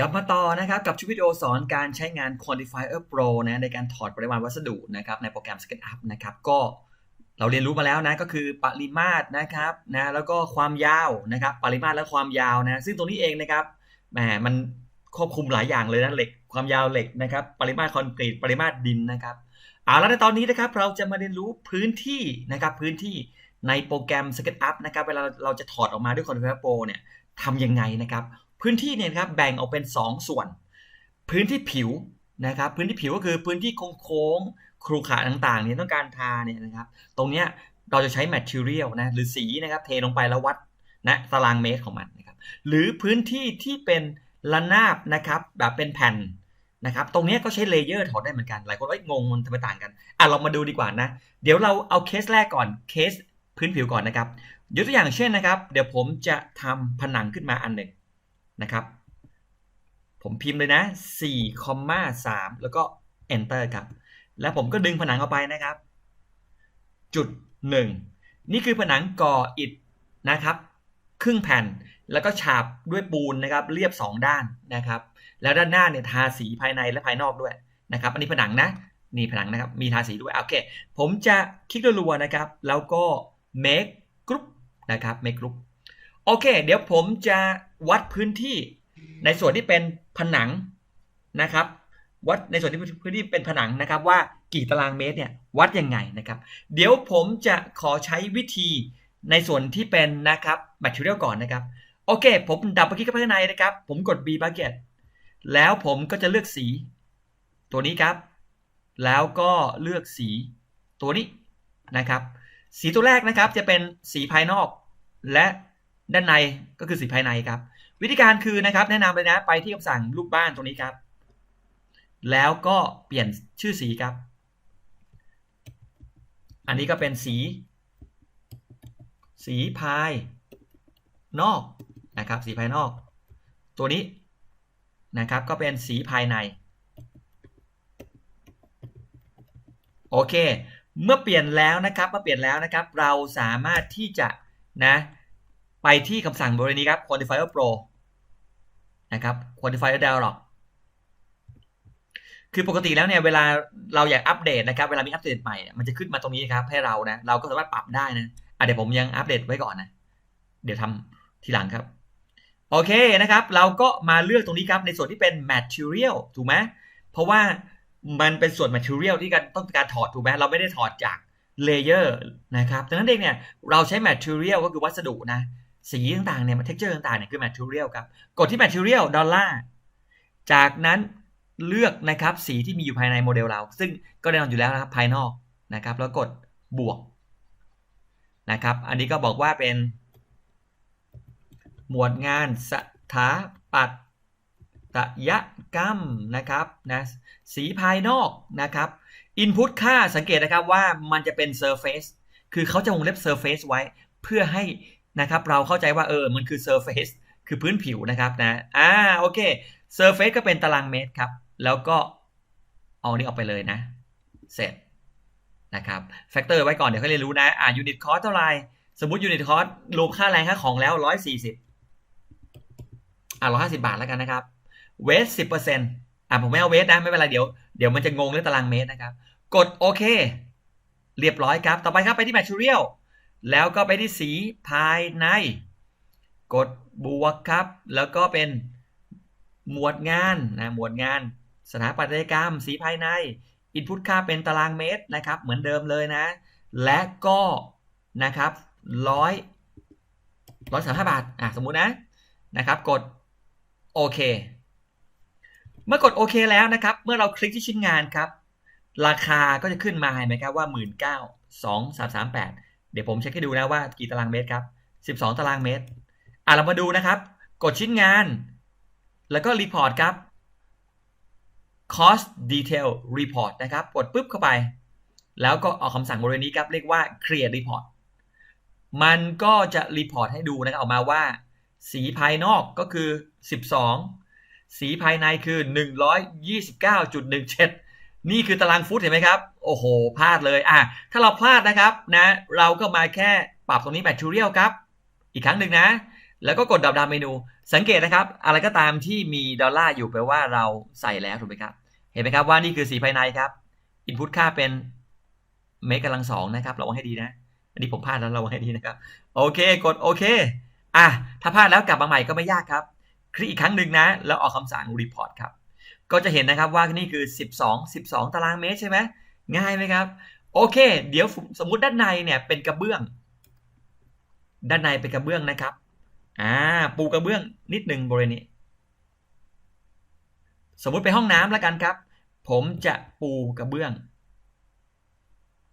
กลับมาต่อนะครับกับชุดวิดีโอสอนการใช้งาน Quantifier Pro นะในการถอดปริมาณวัสดุนะครับในโปรแกรม SketchUp นะครับก็เราเรียนรู้มาแล้วนะก็คือปริมาตรนะครับนะแล้วก็ความยาวนะครับปริมาตรและความยาวนะซึ่งตรงนี้เองนะครับแหมมันควบคุมหลายอย่างเลยนะเหล็กความยาวเหล็กนะครับปริมาตรคอนกรีตปริมาตรดินนะครับเอาแล้วในตอนนี้นะครับเราจะมาเรียนรู้พื้นที่นะครับพื้นที่ในโปรแกรม SketchUp นะครับเวลาเราจะถอดออกมาด้วย Quantifier Pro เนี่ยทำยังไงนะครับ พื้นที่เนี่ยครับแบ่งออกเป็น 2 ส่วน พื้นที่ผิวนะครับพื้นที่ผิวก็คือพื้นที่โค้งๆครูขาต่างๆเนี่ยต้องการทาเนี่ยนะครับตรงเนี้ยเราจะใช้ material นะหรือสีนะครับเทลงไปแล้ววัดนะตารางเมตรของมันนะครับหรือพื้นที่ที่เป็นระนาบนะครับแบบเป็นแผ่นนะครับตรงเนี้ยก็ใช้เลเยอร์ถอดได้เหมือนกัน หลายคนเอ้ยงงมันทำไมต่างกันอะเรามาดูดีกว่านะเดี๋ยวเราเอาเคสแรกก่อนเคสพื้นผิวก่อนนะครับยกตัวอย่างเช่นนะครับ เดี๋ยวผมจะทำผนังขึ้นมาอันหนึ่ง นะครับ ผมพิมพ์เลยนะ4คอมมา3แล้วก็ enter ครับ แล้วผมก็ดึงผนังออกไปนะครับ จุด 1 นี่คือผนังก่ออิฐนะครับ ครึ่งแผ่นแล้วก็ฉาบด้วยปูนนะครับ เรียบ 2 ด้านนะครับ แล้วด้านหน้าเนี่ยทาสีภายในและภายนอกด้วยนะครับ อันนี้ผนังนะนี่ผนังนะครับ มีทาสีด้วย โอเค ผมจะคลิกรัวๆนะครับ แล้วก็ make group นะครับ make group โอเค เดี๋ยวผมจะวัดพื้นที่ในส่วนที่เป็นผนังนะครับ วัดในส่วนที่พื้นที่เป็นผนังนะครับ ว่ากี่ตารางเมตรเนี่ยวัดยังไงนะครับ เดี๋ยวผมจะขอใช้วิธีในส่วนที่เป็นนะครับ material ก่อนนะครับ โอเค ผมดับไปคลิกเข้าไปข้างในนะครับ ผมกด B bucket แล้วผมก็จะเลือกสี ตัวนี้ครับ แล้วก็เลือกสีตัวนี้นะครับ สีตัวแรกนะครับจะเป็นสีภายนอกและ ด้านในก็คือสีภายในครับ วิธีการคือนะครับ แนะนำเลยนะไปที่คำสั่งรูปบ้านตรงนี้ครับ แล้วก็เปลี่ยนชื่อสีครับ อันนี้ก็เป็นสี สีภายนอกนะครับ สีภายนอก ตัวนี้นะครับก็เป็นสีภายในโอเค เมื่อเปลี่ยนแล้วนะครับ เมื่อเปลี่ยนแล้วนะครับ เราสามารถที่จะนะ ไปที่คำสั่งบริเวณนี้ครับ Quantifier Pro นะครับ Quantifier Dialog คือปกติแล้วเนี่ยเวลาเราอยากอัปเดตนะครับเวลามีอัปเดตใหม่มันจะขึ้นมาตรงนี้ครับให้เรานะเราก็สามารถปรับได้นะอะเดี๋ยวผมยังอัปเดตไว้ก่อนนะเดี๋ยวทำทีหลังครับ โอเคนะครับ เราก็มาเลือกตรงนี้ครับในส่วนที่เป็น material ถูกไหมเพราะว่ามันเป็นส่วน material ที่การต้องการถอดถูกไหมเราไม่ได้ถอดจากเลเยอร์นะครับดังนั้นเองเนี่ยเราใช้ material ก็คือวัสดุนะ สีต่างๆเนี่ย texture ต่างๆเนี่ยคือ material ครับ กดที่ material ดอลลาร์จากนั้นเลือกนะครับสีที่มีอยู่ภายในโมเดลเรา ซึ่งก็แน่นอนอยู่แล้วนะครับภายนอกนะครับ แล้วกดบวกนะครับ อันนี้ก็บอกว่าเป็น หมวดงานสถาปัตยกรรมนะครับนะสีภายนอกนะครับ Input ค่าสังเกตนะครับว่ามันจะเป็น Surface คือเขาจะวงเล็บ Surface ไว้เพื่อให้ นะครับ เราเข้าใจว่าเออมันคือ Surface คือพื้นผิวนะครับนะอ่าโอเค Surface ก็เป็นตารางเมตรครับ แล้วก็เอานี่ออกไปเลยนะ เสร็จนะครับแฟกเตอร์ไว้ก่อนเดี๋ยวเขาเรียนรู้นะอ่ายูนิตคอสเท่าไหร่สมมติยูนิตคอสรวมค่าแรงค่าของแล้ว 140อ่า150 บาทแล้วกันนะครับเวส10%อ่าผมไม่เอาเวสนะไม่เป็นไรเดี๋ยวเดี๋ยวมันจะงงเรื่องตารางเมตรนะครับ กดโอเค เรียบร้อยครับ ต่อไปครับไปที่ Material แล้วก็ไปที่สีภายใน กดบวกครับ แล้วก็เป็นหมวดงานนะหมวดงาน สถาปัตยกรรม สีภายใน Input ค่าเป็นตารางเมตรนะครับ เหมือนเดิมเลยนะ และก็นะครับร้อยร้อยสามห้าบาทอะสมมุตินะนะครับกดโอเคเมื่อกดโอเคแล้วนะครับ เมื่อเราคลิกที่ชิ้นงานครับ ราคาก็จะขึ้นมาเห็นไหมครับว่า 1 9 2 3 3 8 เดี๋ยวผมเช็คให้ดูนะว่ากี่ตารางเมตรครับ 12 ตารางเมตร อะเรามาดูนะครับ กดชิ้นงาน แล้วก็รีพอร์ตครับ cost detail report นะครับ กดปุ๊บเข้าไป แล้วก็เอาคำสั่งบริเวณนี้ครับ เรียกว่า create report มันก็จะรีพอร์ตให้ดูนะครับออกมาว่า สีภายนอกก็คือ 12 สีภายในคือ 129.17 นี่คือตารางฟุตเห็นไหมครับ โอ้โห พลาดเลยอะถ้าเราพลาดนะครับนะ เราก็มาแค่ปรับตรงนี้ material ครับ อีกครั้งหนึ่งนะ แล้วก็กดดับดาวเมนู สังเกตนะครับ อะไรก็ตามที่มีดอลลาร์อยู่แปลว่าเราใส่แล้วถูกไหมครับ เห็นไหมครับว่านี่คือสีภายในครับ input ค่าเป็นเมกกำลังสองนะครับระวังให้ดีนะ อันนี้ผมพลาดแล้วระวังให้ดีนะครับ โอเค กดโอเค อะ ถ้าพลาดแล้วกลับมาใหม่ก็ไม่ยากครับ คลิกอีกครั้งหนึ่งนะ แล้วออกคำสั่ง report ครับ ก็จะเห็นนะครับว่านี่คือ 12 12 ตารางเมตรใช่ไหม ง่ายไหมครับ โอเค เดี๋ยวสมมุติด้านในเนี่ยเป็นกระเบื้อง ด้านในเป็นกระเบื้องนะครับอ่าปูกระเบื้องนิดหนึ่งบริเวณนี้ สมมุติไปห้องน้ำแล้วกันครับ ผมจะปูกระเบื้อง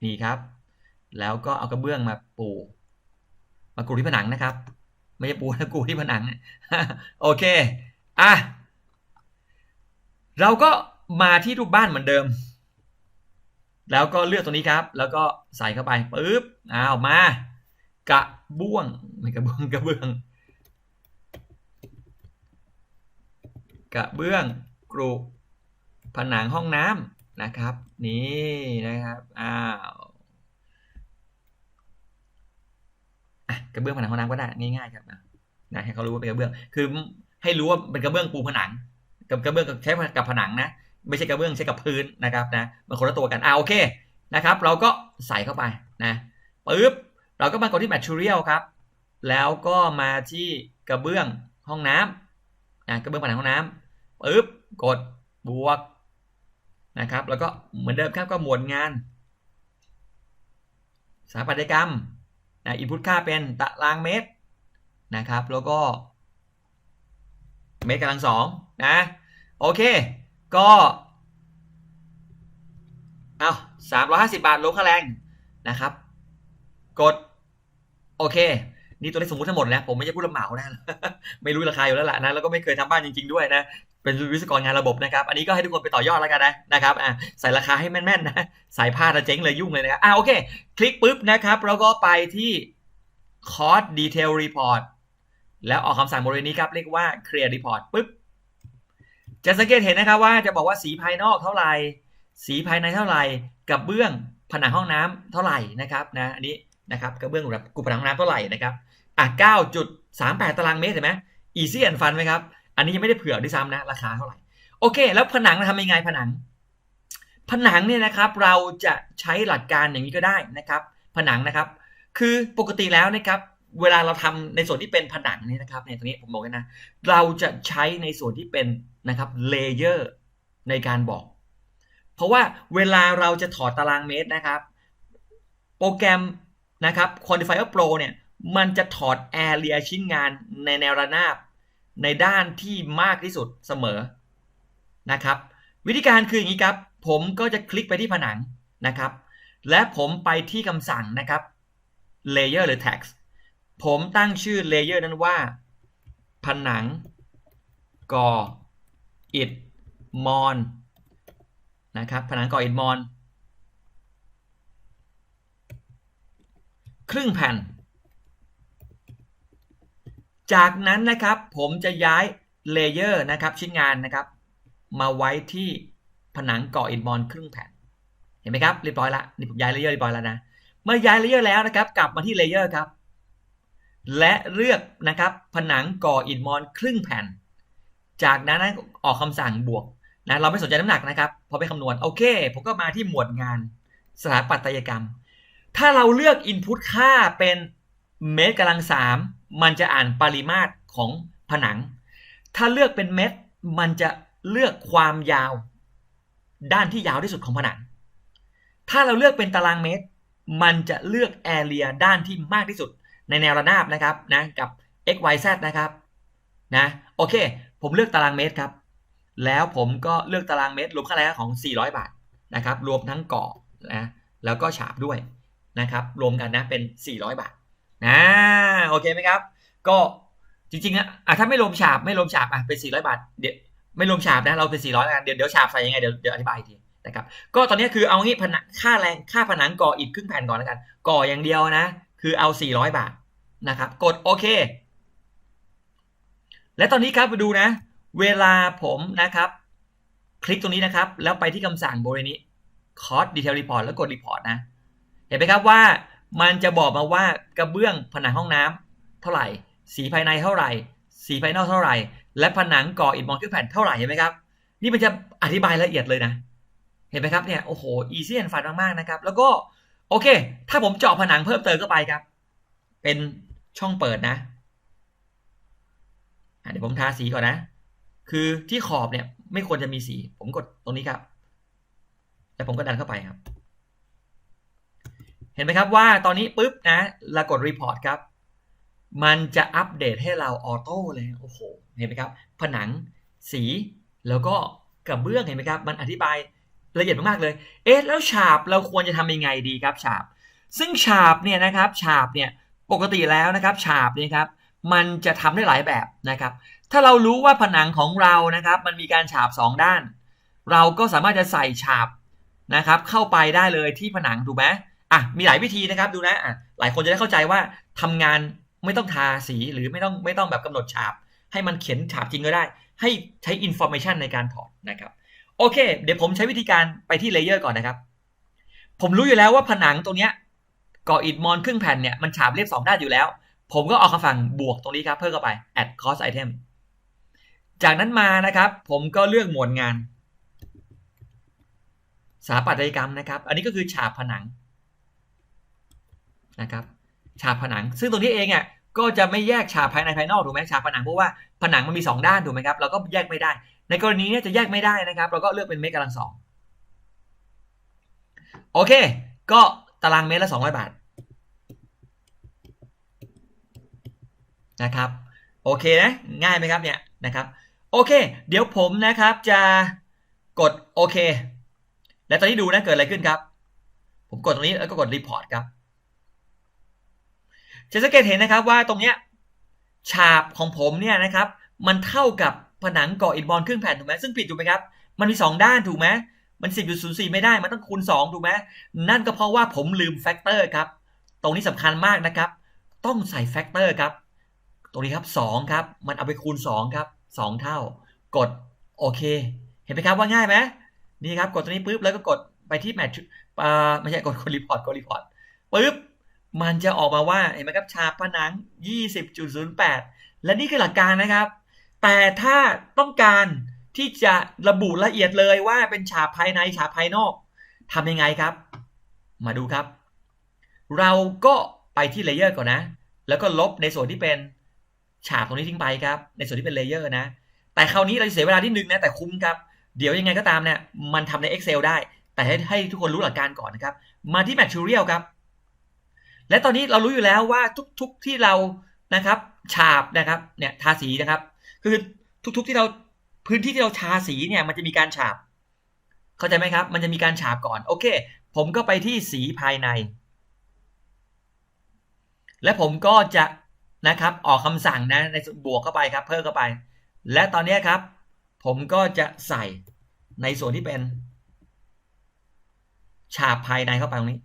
นี่ครับ แล้วก็เอากระเบื้องมาปู มากรูที่ผนังนะครับ ไม่ใช่ปูนะกรูที่ผนัง โอเค อะ เราก็มาที่รูปบ้านเหมือนเดิม แล้วก็เลือกตรงนี้ครับ แล้วก็ใส่เข้าไปปึ๊บเอาวมากระเบื้องไม่กระเบื้องกระเบื้อง กระเบื้องกรุผนังห้องน้ำนะครับ นี่นะครับอ้าวกระเบื้องผนังห้องน้ำก็ได้ง่ายๆครับนะนะให้เขารู้ว่าเป็นกระเบื้อง คือให้รู้ว่าเป็นกระเบื้องปูผนัง กับกระเบื้องใช้กับผนังนะ ไม่ใช่กระเบื้องใช้กับพื้นนะครับนะมันคนละตัวกันอ่าโอเคนะครับเราก็ใส่เข้าไปนะปึ๊บเราก็มากดที่ material ครับ แล้วก็มาที่กระเบื้องห้องน้ำนะกระเบื้องผนังห้องน้ำปึ๊บกดบวกนะครับแล้วก็เหมือนเดิมครับก็หมวดงานสถาปัตยกรรมนะ input ค่าเป็นตารางเมตรนะครับ แล้วก็เมตรกำลังสองนะ โอเค ก็เอาสามร้อยห้าสิบาทลงค่าแรงนะครับ กด โอเค นี่ตัวเลขสมมติทั้งหมดนะผมไม่ใช่ผู้รับเหมานะไม่รู้ราคาอยู่แล้วล่ะนะแล้วก็ไม่เคยทำบ้านจริง ๆ ด้วยนะ เป็นวิศวกรงานระบบนะครับ อันนี้ก็ให้ทุกคนไปต่อยอดแล้วกันนะนะครับอะใส่ราคาให้แม่นๆนะใส่ผ้าจะเจ๊งเลยยุ่งเลยนะครับอะโอเค คลิกปุ๊บนะครับแล้วก็ไปที่ cost detail report แล้วออกคำสั่งบริเวณนี้ครับ เรียกว่า clear report ปุ๊บ จะสังเกตเห็นนะครับว่าจะบอกว่าสีภายนอกเท่าไหร่ สีภายในเท่าไหร่กับเบื้องผนังห้องน้ำเท่าไหร่นะครับนะอันนี้นะครับกระเบื้องแบบกูผนังห้องน้ำเท่าไหร่นะครับอะ9.38 ตารางเมตรเห็นไหม easy and fun ไหมครับ อันนี้ยังไม่ได้เผื่อด้วยซ้ำนะราคาเท่าไหร่ โอเค แล้วผนังทำยังไงผนัง ผนังเนี่ยนะครับเราจะใช้หลักการอย่างนี้ก็ได้นะครับ ผนังนะครับ คือปกติแล้วนะครับเวลาเราทำในส่วนที่เป็นผนังนี่นะครับเนี่ยตรงนี้ผมบอกกันนะ เราจะใช้ในส่วนที่เป็น นะครับเลเยอร์ในการบอก เพราะว่าเวลาเราจะถอดตารางเมตรนะครับ โปรแกรมนะครับ Quantifier Pro เนี่ยมันจะถอด Area ชิ้นงานในแนวระนาบในด้านที่มากที่สุดเสมอนะครับ วิธีการคืออย่างนี้ครับ ผมก็จะคลิกไปที่ผนังนะครับ และผมไปที่คำสั่งนะครับ Layer หรือ Text ผมตั้งชื่อ Layer นั้นว่า ผนังก่อ อิฐมอนนะครับผนังก่ออิฐมอน ครึ่งแผ่น จากนั้นนะครับผมจะย้ายเลเยอร์นะครับชิ้นงานนะครับ มาไว้ที่ผนังก่ออิฐมอนครึ่งแผ่น เห็นไหมครับเรียบร้อยละนี่ผมย้ายเลเยอร์เรียบร้อยแล้วนะเมื่อย้ายเลเยอร์แล้วนะครับ กลับมาที่เลเยอร์ครับ และเลือกนะครับผนังก่ออิฐมอนครึ่งแผ่น จากนั้นออกคำสั่งบวกนะเราไม่สนใจน้ำหนักนะครับ พอไปคำนวณโอเค ผมก็มาที่หมวดงานสถาปัตยกรรม ถ้าเราเลือก Input ค่าเป็นเมตรกำลังสามมันจะอ่านปริมาตรของผนัง ถ้าเลือกเป็นเมตร มันจะเลือกความยาว ด้านที่ยาวที่สุดของผนัง ถ้าเราเลือกเป็นตารางเมตร มันจะเลือกแอเรียด้านที่มากที่สุด ในแนวระนาบนะครับนะกับ x y z นะครับนะโอเค ผมเลือกตารางเมตรครับ แล้วผมก็เลือกตารางเมตรรวมค่าแรงของ 400 บาทนะครับ รวมทั้งเก่อนะ แล้วก็ฉาบด้วยนะครับ รวมกันนะเป็น 400 บาทนะโอเคไหมครับ ก็จริงๆอะถ้าไม่รวมฉาบไม่รวมฉาบอะเป็น 400 บาท เดี๋ยวไม่รวมฉาบนะเราเป็น 400แล้วกันเดี๋ยวเดี๋ยวฉาบใส่ยังไงเดี๋ยวเดี๋ยวอธิบายอีกทีนะครับก็ตอนนี้คือเอางี้ผนังค่าแรงค่าผนังก่ออิฐครึ่งแผ่นก่อนแล้วกัน ก่ออย่างเดียวนะ คือเอา 400 บาทนะครับ กดโอเค และตอนนี้ครับไปดูนะ เวลาผมนะครับ คลิกตรงนี้นะครับ แล้วไปที่คำสั่งบริเวณนี้ cost detail report แล้วกด report นะ เห็นไหมครับว่ามันจะบอกมาว่ากระเบื้องผนังห้องน้ำเท่าไหร่ สีภายในเท่าไหร่ สีภายนอกเท่าไหร่ และผนังก่ออิฐมอนขึ้นแผ่นเท่าไหร่เห็นไหมครับ นี่มันจะอธิบายละเอียดเลยนะ เห็นไหมครับเนี่ยโอ้โหอีซี่แอนฟันมากๆนะครับ แล้วก็โอเค ถ้าผมเจาะผนังเพิ่มเติมเข้าไปครับ เป็นช่องเปิดนะ เดี๋ยวผมทาสีก่อนนะ คือที่ขอบเนี่ยไม่ควรจะมีสี ผมกดตรงนี้ครับ แล้วผมก็ดันเข้าไปครับ เห็นไหมครับว่าตอนนี้ปุ๊บนะเรากดรีพอร์ตครับ มันจะอัปเดตให้เราออโต้เลย โอ้โห เห็นไหมครับ ผนัง สี แล้วก็กระเบื้องเห็นไหมครับ มันอธิบายละเอียดมากๆเลย เอ๊ะ แล้วฉาบเราควรจะทำยังไงดีครับฉาบ ซึ่งฉาบเนี่ยนะครับ ฉาบเนี่ย ปกติแล้วนะครับ ฉาบเนี่ยครับ มันจะทำได้หลายแบบนะครับ ถ้าเรารู้ว่าผนังของเรานะครับ มันมีการฉาบ 2 ด้าน เราก็สามารถจะใส่ฉาบนะครับ เข้าไปได้เลยที่ผนังถูกไหมอะมีหลายวิธีนะครับดูนะอะหลายคนจะได้เข้าใจว่าทำงานไม่ต้องทาสีหรือไม่ต้องไม่ต้องแบบกำหนดฉาบ ให้มันเขียนฉาบจริงก็ได้ ให้ใช้อินโฟ a t ชันในการถอดนะครับโอเค เดี๋ยวผมใช้วิธีการไปที่เลเยอร์ก่อนนะครับ ผมรู้อยู่แล้วว่าผนังตรงเนี้ยก่ออิฐมอนครึ่งแผ่นเนี่ยมันฉาบเรียบสองด้านอยู่แล้ว ผมก็เอาคำสั่งบวกตรงนี้ครับ เพิ่มเข้าไป add cost item จากนั้นมานะครับ ผมก็เลือกหมวดงานสถาปัตยกรรมนะครับ อันนี้ก็คือฉาบผนังนะครับ ฉาบผนัง ซึ่งตรงนี้เองอะก็จะไม่แยกฉาบภายในภายนอกถูกไหมฉาบผนังเพราะว่าผนังมันมีสองด้านถูกไหมครับเราก็แยกไม่ได้ ในกรณีนี้จะแยกไม่ได้นะครับ เราก็เลือกเป็นเมตรกำลังสองโอเค ก็ตารางเมตรละสองร้อยบาท นะครับโอเคนะง่ายไหมครับเนี่ยนะครับโอเค เดี๋ยวผมนะครับจะกดโอเค และตอนนี้ดูนะเกิดอะไรขึ้นครับ ผมกดตรงนี้แล้วก็กดรีพอร์ตครับจะสังเกตเห็นนะครับว่าตรงเนี้ยฉาบของผมเนี่ยนะครับมันเท่ากับผนังก่ออิฐบอลครึ่งแผ่นถูกไหมซึ่งผิดถูกไหมครับมันมี 2 ด้านถูกไหมมัน 10.04 ไม่ได้มันต้องคูณ 2 ถูกไหมนั่นก็เพราะว่าผมลืมแฟกเตอร์ครับตรงนี้สำคัญมากนะครับ ต้องใส่แฟกเตอร์ครับ ตรงนี้ครับ2ครับ มันเอาไปคูณ2ครับ2 เท่า กดโอเค เห็นไหมครับว่าง่ายไหมนี่ครับกดตรงนี้ปุ๊บแล้วก็กดไปที่แมทช์อ่าไม่ใช่กดกดรีพอร์ตกดรีพอร์ตปุ๊บมันจะออกมาว่าเห็นไหมครับฉาผนัง 20.08 และนี่คือหลักการนะครับ แต่ถ้าต้องการที่จะระบุละเอียดเลยว่าเป็นฉาบภายในฉาบภายนอกทำยังไงครับ มาดูครับ เราก็ไปที่เลเยอร์ก่อนนะ แล้วก็ลบในส่วนที่เป็น ฉาบตรงนี้ทิ้งไปครับ ในส่วนที่เป็นเลเยอร์นะ แต่คราวนี้เราจะเสียเวลาที่นึงนะ แต่คุ้มครับ เดี๋ยวยังไงก็ตามเนี่ย มันทำใน Excel ได้ แต่ให้ให้ทุกคนรู้หลักการก่อนนะครับ มาที่ Material ครับ และตอนนี้เรารู้อยู่แล้วว่าทุก ๆที่เรานะครับ ฉาบนะครับ เนี่ย ทาสีนะครับ คือทุก ๆที่เราพื้นที่ที่เราทาสีเนี่ย มันจะมีการฉาบ เข้าใจไหมครับ มันจะมีการฉาบก่อน โอเค ผมก็ไปที่สีภายใน และผมก็จะ นะครับ ออกคำสั่งนะในบวกเข้าไปครับ เพิ่มเข้าไป และตอนนี้ครับ ผมก็จะใส่ในส่วนที่เป็น ฉาบภายในเข้าไปตรงนี้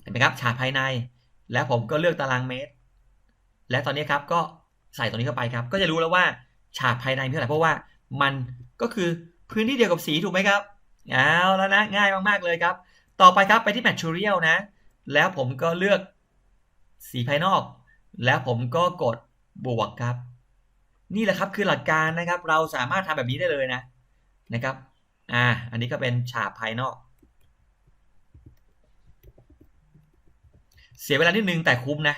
เห็นไหมครับฉาบภายใน แล้วผมก็เลือกตารางเมตร และตอนนี้ครับก็ใส่ตรงนี้เข้าไปครับ ก็จะรู้แล้วว่าฉาบภายในเท่าไหร่เพราะว่ามันก็คือพื้นที่เดียวกับสีถูกไหมครับเอาแล้วนะง่ายมากๆเลยครับ ต่อไปครับไปที่ Material นะ แล้วผมก็เลือกสีภายนอก แล้วผมก็กดบวกครับ นี่แหละครับคือหลักการนะครับ เราสามารถทำแบบนี้ได้เลยนะนะครับ อ่า อันนี้ก็เป็นฉาบภายนอก เสียเวลานิดนึงแต่คุ้มนะ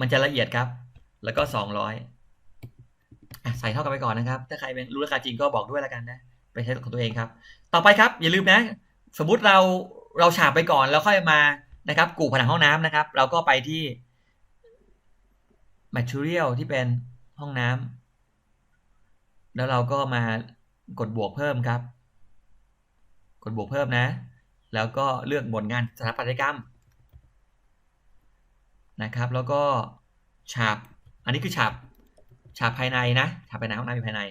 มันจะละเอียดครับ แล้วก็สองร้อยใส่เท่ากันไปก่อนนะครับ ถ้าใครเป็นรู้ราคาจริงก็บอกด้วยแล้วกันนะ ไปใช้ของตัวเองครับ ต่อไปครับ อย่าลืมนะ สมมุติเรา เราฉาบไปก่อนแล้วค่อยมานะครับ กูผนังห้องน้ำนะครับ เราก็ไปที่ material ที่เป็นห้องน้ำแล้วเราก็มากดบวกเพิ่มครับ กดบวกเพิ่มนะ แล้วก็เลือกบทงานสถาปัตยกรรมนะครับ แล้วก็ฉาบ อันนี้คือฉาบฉาบภายในนะฉาบภายในห้องน้ำอยู่ภายใน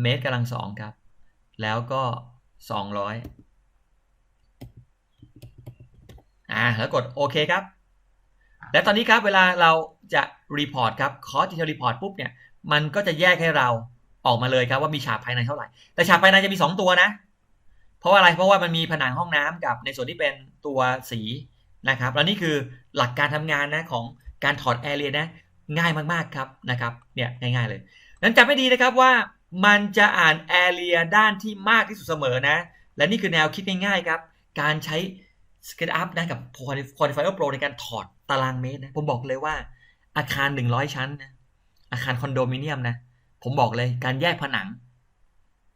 เมตรกำลังสองครับ แล้วก็สองร้อย อ่าแล้วกดโอเคครับ และตอนนี้ครับเวลาเราจะรีพอร์ตครับคอร์สที่รีพอร์ตปุ๊บเนี่ยมันก็จะแยกให้เราออกมาเลยครับว่ามีฉาบภายในเท่าไหร่ แต่ฉาบภายในจะมี 2 ตัวนะ เพราะอะไรเพราะว่ามันมีผนังห้องน้ำกับในส่วนที่เป็นตัวสีนะครับแล้วนี่คือหลักการทำงานนะของการถอดแอร์เรียนะง่ายมากๆครับนะครับเนี่ยง่ายๆเลยนั้นจำไม่ดีนะครับว่ามันจะอ่านแอเรียด้านที่มากที่สุดเสมอนะ และนี่คือแนวคิดง่ายๆครับ การใช้ SketchUp นะกับ Quantifier Pro ในการถอดตารางเมตรนะ ผมบอกเลยว่าอาคาร 100 ชั้นนะอาคารคอนโดมิเนียมนะ ผมบอกเลยการแยกผนัง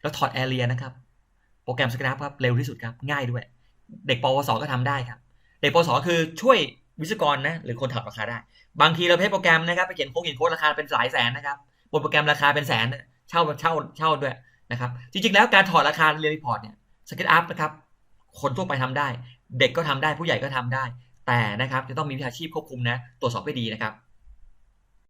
แล้วถอดแอเรียนะครับ โปรแกรม SketchUp ครับเร็วที่สุดครับ ง่ายด้วย เด็กปวสก็ทำได้ครับ เด็กปวสคือช่วยวิศวกรนะหรือคนถักราคาได้ บางทีเราใช้โปรแกรมนะครับไปเขียนโค้ดเขียนโค้ดราคาเป็นหลายแสนนะครับบนโปรแกรมราคาเป็นแสนเช่าเช่าเช่าด้วยนะครับจริงๆแล้วการถอดราคาเรียนรีพอร์ตเนี่ยสเก็ตอัพนะครับคนทั่วไปทำได้ เด็กก็ทำได้ผู้ใหญ่ก็ทำได้ แต่นะครับจะต้องมีวิชาชีพควบคุมนะตรวจสอบให้ดีนะครับ